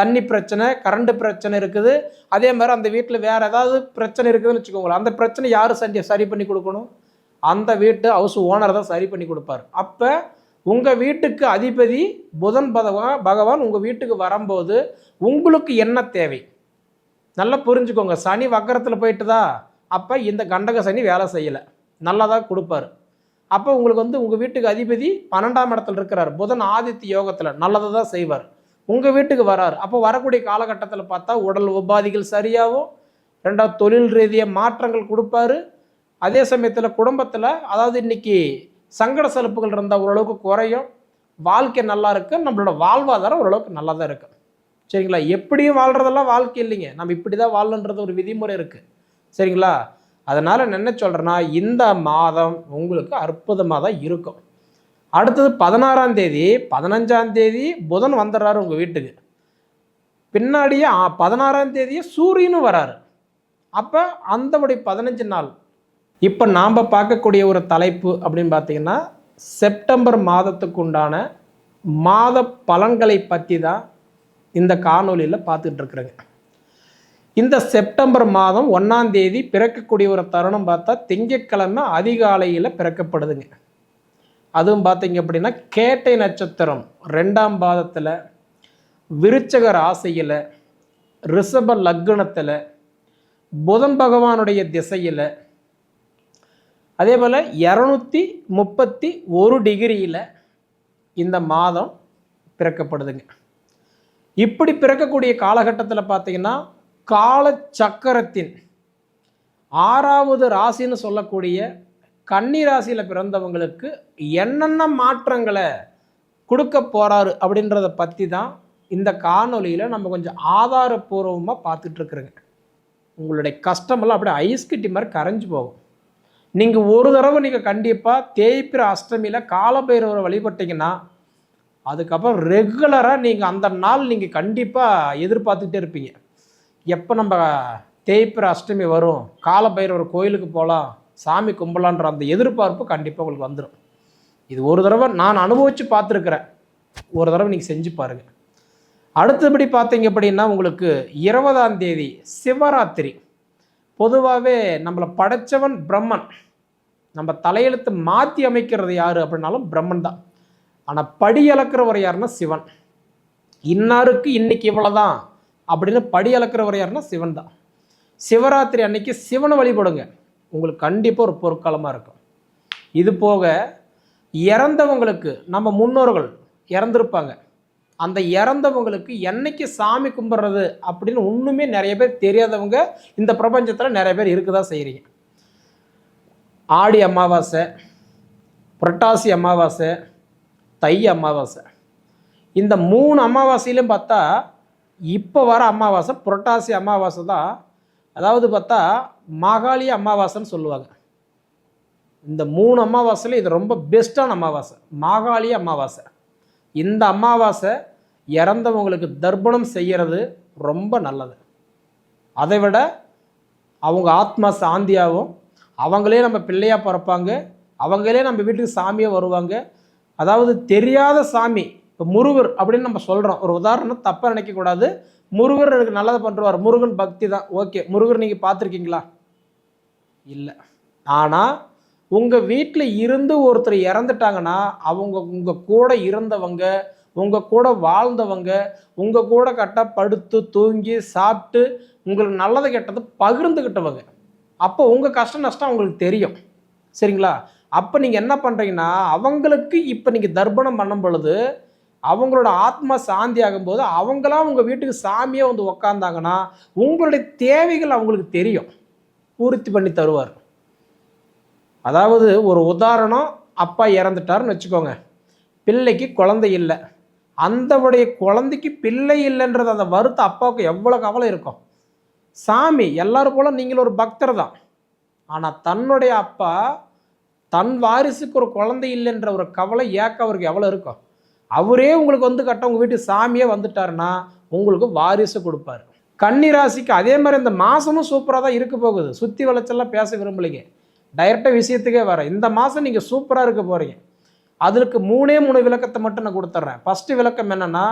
தண்ணி பிரச்சனை கரண்ட் பிரச்சனை இருக்குது. அதே மாதிரி அந்த வீட்டில் வேறு ஏதாவது பிரச்சனை இருக்குதுன்னு வச்சுக்கோங்களேன். அந்த பிரச்சனை யார் சரி சரி பண்ணி கொடுக்கணும்? அந்த வீட்டு ஹவுஸ் ஓனர் தான் சரி பண்ணி கொடுப்பார். அப்போ உங்கள் வீட்டுக்கு அதிபதி புதன் பகவான் பகவான் உங்கள் வீட்டுக்கு வரும்போது உங்களுக்கு என்ன தேவை? நல்லா புரிஞ்சுக்கோங்க. சனி வக்கரத்தில் போயிட்டுதா? அப்போ இந்த கண்டக சனி வேலை செய்யலை. நல்லதாக கொடுப்பாரு. அப்போ உங்களுக்கு வந்து உங்கள் வீட்டுக்கு அதிபதி பன்னெண்டாம் இடத்துல இருக்கிறார். புதன் ஆதித்ய யோகத்தில் நல்லதை தான் செய்வார். உங்கள் வீட்டுக்கு வரார். அப்போ வரக்கூடிய காலகட்டத்தில் பார்த்தா உடல் உபாதிகள் சரியாகும். ரெண்டாவது தொழில் ரீதியாக மாற்றங்கள் கொடுப்பாரு. அதே சமயத்தில் குடும்பத்தில் அதாவது இன்னைக்கு சங்கட செலுப்புகள் இருந்தால் ஓரளவுக்கு குறையும். வாழ்க்கை நல்லா இருக்குது நம்மளோட வாழ்வாதாரம் ஓரளவுக்கு நல்லா தான் இருக்கும் சரிங்களா? எப்படியும் வாழ்கிறதெல்லாம் வாழ்க்கை இல்லைங்க. நம்ம இப்படி தான் வாழணுன்றது ஒரு விதிமுறை இருக்குது சரிங்களா? அதனால் நான் என்ன சொல்கிறேன்னா இந்த மாதம் உங்களுக்கு அற்புதமாக தான் இருக்கும். அடுத்தது பதினாறாம் தேதி பதினஞ்சாம் தேதி புதன் வந்துடுறாரு உங்கள் வீட்டுக்கு. பின்னாடியே ஆ- பதினாறாம் தேதியே சூரியனும் வராரு. அப்போ அந்தபடி பதினஞ்சு நாள். இப்போ நாம் பார்க்கக்கூடிய ஒரு தலைப்பு அப்படின்னு பார்த்தீங்கன்னா செப்டம்பர் மாதத்துக்கு உண்டான மாத பலன்களை பற்றி தான் இந்த காணொலியில் பார்த்துட்டு இருக்கிறேங்க. இந்த செப்டம்பர் மாதம் ஒன்றாம் தேதி பிறக்கக்கூடிய ஒரு தருணம் பார்த்தா திங்கட்கிழமை அதிகாலையில் பிறக்கப்படுதுங்க. அதுவும் பார்த்தீங்க அப்படின்னா கேட்டை நட்சத்திரம் ரெண்டாம் பாதத்தில் விருச்சக ராசியில் ரிஷப லக்னத்தில் புதன் பகவானுடைய திசையில் அதே போல் இரநூத்தி முப்பத்தி ஒரு டிகிரியில் இந்த மாதம் பிறக்கப்படுதுங்க. இப்படி பிறக்கக்கூடிய காலகட்டத்தில் பார்த்தீங்கன்னா காலச்சக்கரத்தின் ஆறாவது ராசின்னு சொல்லக்கூடிய கன்னிராசியில் பிறந்தவங்களுக்கு என்னென்ன மாற்றங்களை கொடுக்க போகிறாரு அப்படின்றத பற்றி தான் இந்த காணொலியில் நம்ம கொஞ்சம் ஆதாரபூர்வமாக பார்த்துட்ருக்குறோங்க உங்களுடைய கஷ்டமெல்லாம் அப்படியே ஐஸ் கட்டி மாதிரி கரைஞ்சு போகும். நீங்கள் ஒரு தடவை நீங்கள் கண்டிப்பாக தேய்பிர அஷ்டமியில் காலபைரவரை வழிபட்டீங்கன்னா அதுக்கப்புறம் ரெகுலராக நீங்கள் அந்த நாள் நீங்கள் கண்டிப்பாக எதிர்பார்த்துக்கிட்டே இருப்பீங்க. எப்போ நம்ம தேய்பிர அஷ்டமி வரும் காலபைரவர் கோயிலுக்கு போகலாம் சாமி கும்பலான்ற அந்த எதிர்பார்ப்பு கண்டிப்பாக உங்களுக்கு வந்துடும் இது ஒரு தடவை நான் அனுபவித்து பார்த்துருக்குறேன். ஒரு தடவை நீங்கள் செஞ்சு பாருங்கள் அடுத்தபடி பார்த்தீங்க அப்படின்னா உங்களுக்கு இருபதாம் தேதி சிவராத்திரி. பொதுவாகவே நம்மளை படைச்சவன் பிரம்மன். நம்ம தலையெழுத்து மாற்றி அமைக்கிறது யார் அப்படின்னாலும் பிரம்மன் தான். ஆனால் படி அளக்கிறவர் யாருன்னா சிவன். இன்னாருக்கு இன்னைக்கு இவ்வளோதான் அப்படின்னு படி அளக்கிறவர் யாருன்னா சிவன் தான். சிவராத்திரி அன்னைக்கு சிவனை வழிபடுங்க. உங்களுக்கு கண்டிப்பாக ஒரு பொற்காலமாக இருக்கும். இது போக இறந்தவங்களுக்கு நம்ம முன்னோர்கள் இறந்துருப்பாங்க. அந்த இறந்தவங்களுக்கு என்னைக்கு சாமி கும்பிட்றது அப்படின்னு ஒன்றுமே நிறைய பேர் தெரியாதவங்க இந்த பிரபஞ்சத்தில் நிறைய பேர் இருக்க தான் செய்கிறீங்க ஆடி அமாவாசை புரட்டாசி அமாவாசை தை அமாவாசை. இந்த மூணு அமாவாசையிலும் பார்த்தா இப்போ வர அமாவாசை புரட்டாசி அமாவாசை தான் அதாவது பார்த்தா மாகாளி அமாவாசைன்னு சொல்லுவாங்க. இந்த மூணு அமாவாசையில் இது ரொம்ப பெஸ்ட்டான அமாவாசை. மாகாளி அமாவாசை. இந்த அமாவாசை இறந்தவங்களுக்கு தர்ப்பணம் செய்கிறது ரொம்ப நல்லது. அதை விட அவங்க ஆத்மா சாந்தியாகும் அவங்களே நம்ம பிள்ளையாக பிறப்பாங்க அவங்களே நம்ம வீட்டுக்கு சாமியாக வருவாங்க. அதாவது தெரியாத சாமி இப்போ முருகர் அப்படின்னு நம்ம சொல்கிறோம் ஒரு உதாரணம் தப்பாக நினைக்கக்கூடாது. முருகர் எனக்கு நல்லதை பண்ணுறார் முருகன் பக்தி தான். ஓகே முருகர் நீங்கள் பார்த்துருக்கீங்களா? இல்லை. ஆனால் உங்கள் வீட்டில் இருந்து ஒருத்தர் இறந்துட்டாங்கன்னா அவங்க உங்கள் கூட இருந்தவங்க உங்கள் கூட வாழ்ந்தவங்க உங்கள் கூட கரெக்டாக படுத்து தூங்கி சாப்பிட்டு உங்களுக்கு நல்லது கெட்டது பகிர்ந்துக்கிட்டவங்க அப்போ உங்கள் கஷ்ட நஷ்டம் அவங்களுக்கு தெரியும். சரிங்களா? அப்போ நீங்கள் என்ன பண்ணுறீங்கன்னா அவங்களுக்கு இப்போ நீங்கள் தர்ப்பணம் பண்ணும் பொழுது அவங்களோட ஆத்மா சாந்தி ஆகும்போது அவங்களாம் உங்கள் வீட்டுக்கு சாமியாக வந்து உக்காந்தாங்கன்னா உங்களுடைய தேவைகள் அவங்களுக்கு தெரியும். பூர்த்தி பண்ணி தருவார். அதாவது ஒரு உதாரணம் அப்பா இறந்துட்டாருன்னு வச்சுக்கோங்க. பிள்ளைக்கு குழந்தை இல்லை. அந்தவுடைய குழந்தைக்கு பிள்ளை இல்லைன்றது அந்த வருத்தம் அப்பாவுக்கு எவ்வளோ கவலை இருக்கும்? சாமி எல்லாரும் போல நீங்கள் ஒரு பக்தர் தான். ஆனால் தன்னுடைய அப்பா தன் வாரிசுக்கு ஒரு குழந்தை இல்லைன்ற ஒரு கவலை ஏக்க அவருக்கு எவ்வளோ இருக்கும்? அவரே உங்களுக்கு வந்து கட்ட உங்கள் வீட்டு சாமியே வந்துட்டாருன்னா உங்களுக்கு வாரிசு கொடுப்பாரு. கன்னி ராசிக்கு அதே மாதிரி இந்த மாதமும் சூப்பராக தான் இருக்க போகுது. சுற்றி வளைச்செல்லாம் பேச விரும்பலைங்க. டைரெக்டாக விஷயத்துக்கே வரேன் இந்த மாதம் நீங்கள் சூப்பராக இருக்க போகிறீங்க அதற்கு மூணே மூணு விளக்கத்தை மட்டும் நான் கொடுத்துட்றேன் ஃபஸ்ட்டு விளக்கம் என்னென்னா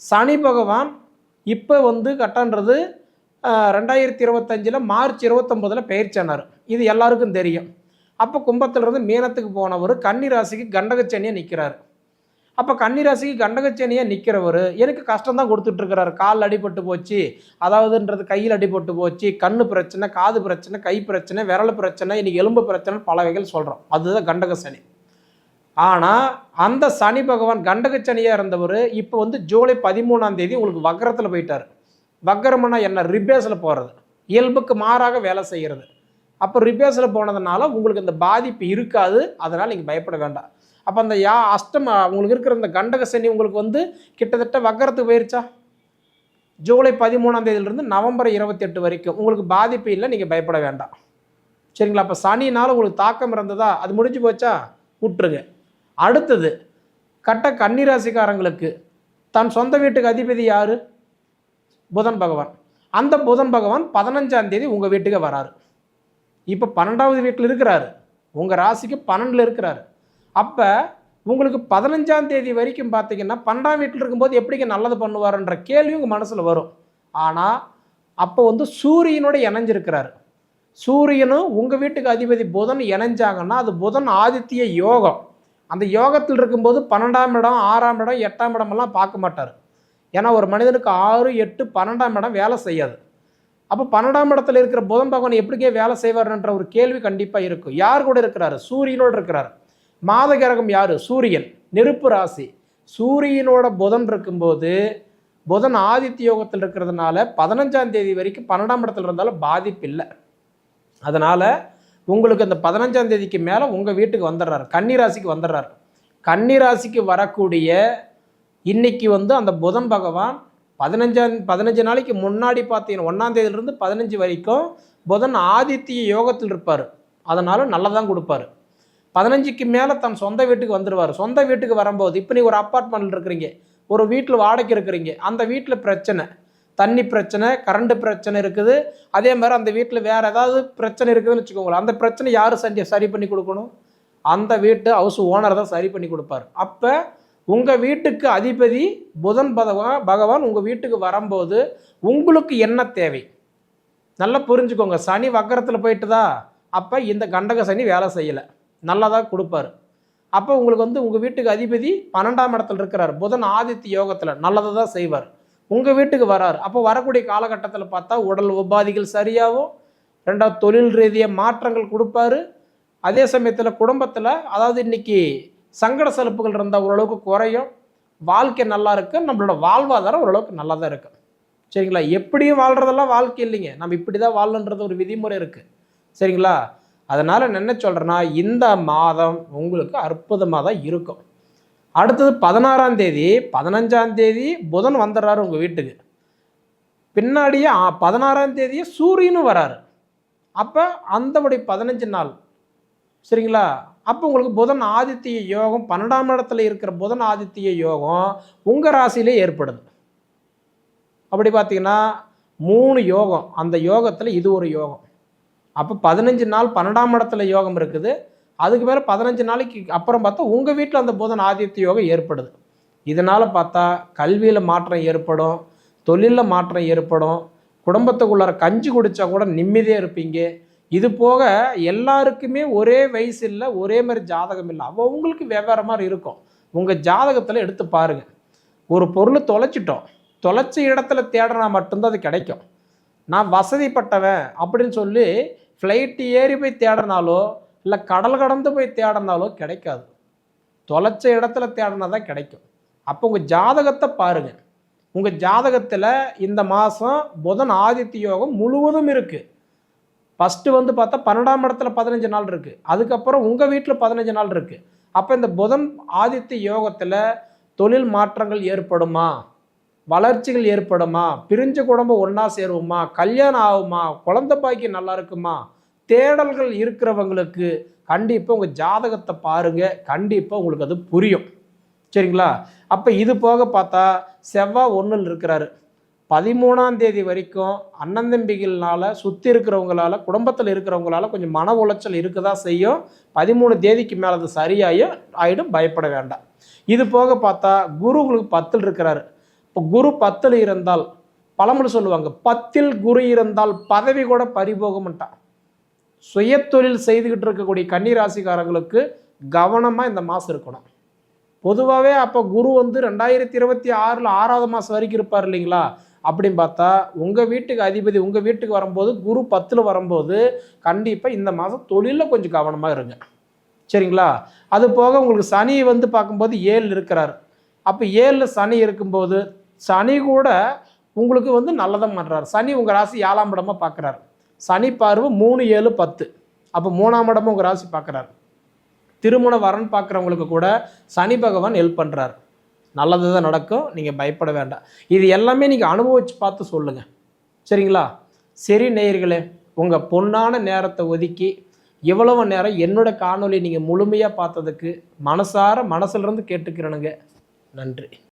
சனி பகவான் இப்போ வந்து கட்டன்றது ரெண்டாயிரத்தி இருபத்தஞ்சில் மார்ச் இருபத்தொம்போதில் பயிற்சியானார் இது எல்லாருக்கும் தெரியும். அப்போ கும்பத்திலிருந்து மீனத்துக்கு போனவர் கன்னி ராசிக்கு கண்டகச்சனியாக நிற்கிறார் அப்போ கன்னிராசிக்கு கண்டகச்சனியாக நிற்கிறவர் எனக்கு கஷ்டம் தான் கொடுத்துட்ருக்கிறாரு. கால் அடிபட்டு போச்சு அதாவதுன்றது கையில் அடிபட்டு போச்சு கண்ணு பிரச்சனை காது பிரச்சனை கை பிரச்சனை விரல் பிரச்சனை இன்றைக்கி எலும்பு பிரச்சனை பல வகைகள் சொல்கிறோம் அதுதான் கண்டக சனி. ஆனால் அந்த சனி பகவான் கண்டக சனியாக இருந்தவர் இப்போ வந்து ஜூலை பதிமூணாம் தேதி உங்களுக்கு வக்கரத்தில் போயிட்டார். வக்கரம்னா என்ன? ரிபேஸில் போகிறது இயல்புக்கு மாறாக வேலை செய்கிறது அப்போ ரிபேஸில் போனதுனால உங்களுக்கு இந்த பாதிப்பு இருக்காது. அதனால் நீங்கள் பயப்பட வேண்டாம். அப்போ அந்த யா அஷ்டம உங்களுக்கு இருக்கிற இந்த கண்டக சனி உங்களுக்கு வந்து கிட்டத்தட்ட வக்கரத்துக்கு போயிருச்சா? ஜூலை பதிமூணாம் தேதியிலிருந்து நவம்பர் இருபத்தெட்டு வரைக்கும். உங்களுக்கு பாதிப்பு இல்லை நீங்கள் பயப்பட வேண்டாம். சரிங்களா? அப்போ சனினால் உங்களுக்கு தாக்கம் இருந்ததா? அது முடிஞ்சு போச்சா? விட்டுருங்க அடுத்தது கட்ட கன்னிராசிக்காரங்களுக்கு தன் சொந்த வீட்டுக்கு அதிபதி யார்? புதன் பகவான். அந்த புதன் பகவான் பதினஞ்சாம் தேதி உங்கள் வீட்டுக்கு வராரு. இப்போ பன்னெண்டாவது வீட்டில் இருக்கிறாரு. உங்கள் ராசிக்கு பன்னெண்டில் இருக்கிறாரு. அப்போ உங்களுக்கு பதினஞ்சாம் தேதி வரைக்கும் பார்த்தீங்கன்னா பன்னெண்டாம் வீட்டில் இருக்கும்போது எப்படிங்க நல்லது பண்ணுவாருன்ற கேள்வி உங்கள் மனசில் வரும். ஆனால் அப்போ வந்து சூரியனோட இணைஞ்சிருக்கிறாரு. சூரியனும் உங்கள் வீட்டுக்கு அதிபதி புதன் இணைஞ்சாங்கன்னா அது புதன் ஆதித்ய யோகம். அந்த யோகத்தில் இருக்கும்போது பன்னெண்டாம் இடம் ஆறாம் இடம் எட்டாம் இடமெல்லாம் பார்க்க மாட்டார். ஏன்னா ஒரு மனிதனுக்கு ஆறு எட்டு பன்னெண்டாம் இடம் வேலை செய்யாது. அப்போ பன்னெண்டாம் இடத்துல இருக்கிற புதன் பகவான் எப்படிக்கே வேலை செய்வார்ன்ற ஒரு கேள்வி கண்டிப்பாக இருக்கும். யார் கூட இருக்கிறாரு? சூரியனோடு இருக்கிறார். மாத கிரகம் யார்? சூரியன். நெருப்பு ராசி. சூரியனோட புதன் இருக்கும்போது புதன் ஆதித்ய யோகத்தில் இருக்கிறதுனால பதினஞ்சாம் தேதி வரைக்கும் பன்னெண்டாம் இடத்துல இருந்தாலும் பாதிப்பு இல்லை. அதனால் உங்களுக்கு அந்த பதினஞ்சாம் தேதிக்கு மேலே உங்கள் வீட்டுக்கு வந்துடுறாரு. கன்னிராசிக்கு வந்துடுறாரு. கன்னிராசிக்கு வரக்கூடிய இன்னைக்கு வந்து அந்த புதன் பகவான் பதினஞ்சாம் பதினஞ்சு நாளைக்கு முன்னாடி பார்த்தீங்கன்னா ஒன்றாம் தேதியிலிருந்து பதினஞ்சு வரைக்கும் புதன் ஆதித்ய யோகத்தில் இருப்பார். அதனால நல்லதான் கொடுப்பாரு. பதினஞ்சுக்கு மேலே தன் சொந்த வீட்டுக்கு வந்துடுவார் சொந்த வீட்டுக்கு வரும்போது இப்போ நீ ஒரு அப்பார்ட்மெண்ட்டில் இருக்கிறீங்க. ஒரு வீட்டில் வாடகை இருக்கிறீங்க. அந்த வீட்டில் பிரச்சனை. தண்ணி பிரச்சனை கரண்ட் பிரச்சனை இருக்குது. அதே மாதிரி அந்த வீட்டில் வேறு ஏதாவது பிரச்சனை இருக்குதுன்னு வச்சுக்கோங்களேன். அந்த பிரச்சனை யார் சரி சரி பண்ணி கொடுக்கணும்? அந்த வீட்டு ஹவுஸ் ஓனர் தான் சரி பண்ணி கொடுப்பார். அப்போ உங்கள் வீட்டுக்கு அதிபதி புதன் பகவான் பகவான் உங்கள் வீட்டுக்கு வரும்போது உங்களுக்கு என்ன தேவை? நல்லா புரிஞ்சுக்கோங்க. சனி வக்கரத்தில் போயிட்டுதா? அப்போ இந்த கண்டக சனி வேலை செய்யலை. நல்லதாக கொடுப்பாரு. அப்போ உங்களுக்கு வந்து உங்கள் வீட்டுக்கு அதிபதி பன்னெண்டாம் இடத்துல இருக்கிறார். புதன் ஆதித்ய யோகத்தில் நல்லதை தான் செய்வார். உங்கள் வீட்டுக்கு வரார். அப்போ வரக்கூடிய காலகட்டத்தில் பார்த்தா உடல் உபாதிகள் சரியாகும். ரெண்டாவது தொழில் ரீதியாக மாற்றங்கள் கொடுப்பாரு. அதே சமயத்தில் குடும்பத்தில் அதாவது இன்னைக்கு சங்கட செலுப்புகள் இருந்தால் ஓரளவுக்கு குறையும். வாழ்க்கை நல்லா இருக்கும் நம்மளோட வாழ்வாதாரம் ஓரளவுக்கு நல்லா தான் இருக்கு. சரிங்களா? எப்படியும் வாழ்கிறதெல்லாம் வாழ்க்கை இல்லைங்க. நம்ம இப்படி தான் வாழணுன்றது ஒரு விதிமுறை இருக்குது சரிங்களா? அதனால் என்ன சொல்கிறேன்னா இந்த மாதம் உங்களுக்கு அற்புதமாக தான் இருக்கும். அடுத்தது பதினாறாம் தேதி பதினஞ்சாம் தேதி புதன் வந்துடுறாரு உங்கள் வீட்டுக்கு. பின்னாடியே பதினாறாம் தேதியே சூரியனும் வராரு. அப்போ அந்தபடி பதினஞ்சு நாள். சரிங்களா? அப்போ உங்களுக்கு புதன் ஆதித்ய யோகம் பன்னெண்டாம் இடத்துல இருக்கிற புதன் ஆதித்ய யோகம் உங்கள் ராசியிலே ஏற்படுது. அப்படி பார்த்தீங்கன்னா மூணு யோகம். அந்த யோகத்தில் இது ஒரு யோகம். அப்போ பதினஞ்சு நாள் பன்னெண்டாம் இடத்துல யோகம் இருக்குது. அதுக்கு மேலே பதினஞ்சு நாளைக்கு அப்புறம் பார்த்தா உங்கள் வீட்டில் அந்த புதன் ஆதித்ய யோகம் ஏற்படுது. இதனால் பார்த்தா கல்வியில் மாற்றம் ஏற்படும் தொழிலில் மாற்றம் ஏற்படும் குடும்பத்துக்குள்ளார கஞ்சி குடித்தா கூட நிம்மதியாக இருப்பீங்க. இது போக எல்லாருக்குமே ஒரே வயசு இல்லை ஒரே மாதிரி ஜாதகம் இல்லை. அவங்களுக்கு வெவ்வேறு மாதிரி இருக்கும். உங்கள் ஜாதகத்தில் எடுத்து பாருங்கள் ஒரு பொருளை தொலைச்சிட்டோம். தொலைச்ச இடத்துல தேடினா மட்டும்தான் அது கிடைக்கும். நான் வசதிப்பட்டவன் அப்படின்னு சொல்லி ஃப்ளைட்டு ஏறி போய் தேடினாலோ இல்லை கடல் கடந்து போய் தேடினாலோ கிடைக்காது. தொலைச்ச இடத்துல தேடினா தான் கிடைக்கும். அப்போ உங்கள் ஜாதகத்தை பாருங்கள் உங்கள் ஜாதகத்தில் இந்த மாதம் புதன் ஆதித்ய யோகம் முழுவதும் இருக்குது ஃபஸ்ட்டு வந்து பார்த்தா பன்னெண்டாம் இடத்துல பதினஞ்சு நாள் இருக்குது அதுக்கப்புறம் உங்கள் வீட்டில் பதினஞ்சு நாள் இருக்குது அப்போ இந்த புதன் ஆதித்ய யோகத்தில் தொழில் மாற்றங்கள் ஏற்படுமா? வளர்ச்சிகள் ஏற்படுமா? பிரிஞ்ச குடும்பம் ஒன்றா சேருவோமா? கல்யாணம் ஆகுமா? குழந்தை பாக்கி நல்லா இருக்குமா? தேடல்கள் இருக்கிறவங்களுக்கு கண்டிப்பாக உங்கள் ஜாதகத்தை பாருங்கள் கண்டிப்பாக உங்களுக்கு அது புரியும். சரிங்களா? அப்போ இது போக பார்த்தா செவ்வாய் ஒன்றில் இருக்கிறாரு. பதிமூணாம் தேதி வரைக்கும் அண்ணன் தம்பிகள்னால சுற்றி இருக்கிறவங்களால குடும்பத்தில் இருக்கிறவங்களால கொஞ்சம் மன உளைச்சல் இருக்க தான் செய்யும். பதிமூணு தேதிக்கு மேலே அது சரியாயும் ஆயிடும். பயப்பட வேண்டாம். இது போக பார்த்தா குரு உங்களுக்கு பத்தில் இருக்கிறாரு. இப்போ குரு பத்தில் இருந்தால் பழமொழி சொல்லுவாங்க பத்தில் குரு இருந்தால் பதவி கூட பறிபோகமாட்டான். சுயத்தொழில் செய்துக்கிட்டு இருக்கக்கூடிய கன்னிராசிக்காரங்களுக்கு கவனமாக இந்த மாதம் இருக்கணும். பொதுவாகவே அப்போ குரு வந்து ரெண்டாயிரத்தி இருபத்தி ஆறில் ஆறாவது மாதம் வரைக்கும் இருப்பார் இல்லைங்களா? அப்படின்னு பார்த்தா உங்கள் வீட்டுக்கு அதிபதி உங்கள் வீட்டுக்கு வரும்போது குரு பத்தில் வரும்போது கண்டிப்பாக இந்த மாதம் தொழிலில் கொஞ்சம் கவனமாக இருங்க. சரிங்களா? அது போக உங்களுக்கு சனி வந்து பார்க்கும்போது ஏழு இருக்கிறார். அப்போ ஏழில் சனி இருக்கும்போது சனி கூட உங்களுக்கு வந்து நல்லதாக பண்ணுறாரு சனி உங்கள் ராசி ஏழாம் இடமா பார்க்குறாரு சனி பார்வை மூணு ஏழு பத்து. அப்போ மூணாம் இடமும் உங்கள் ராசி பார்க்குறாரு திருமண வரன் பார்க்குறவங்களுக்கு கூட சனி பகவான் ஹெல்ப் பண்ணுறாரு நல்லது தான் நடக்கும். நீங்கள் பயப்பட வேண்டாம். இது எல்லாமே நீங்கள் அனுபவித்து பார்த்து சொல்லுங்கள் சரிங்களா? சரி நேயர்களே உங்கள் பொன்னான நேரத்தை ஒதுக்கி இவ்வளவு நேரம் என்னோட காணொளி நீங்கள் முழுமையாக பார்த்ததுக்கு மனசார மனசுலேருந்து கேட்டுக்கிறேனுங்க. நன்றி.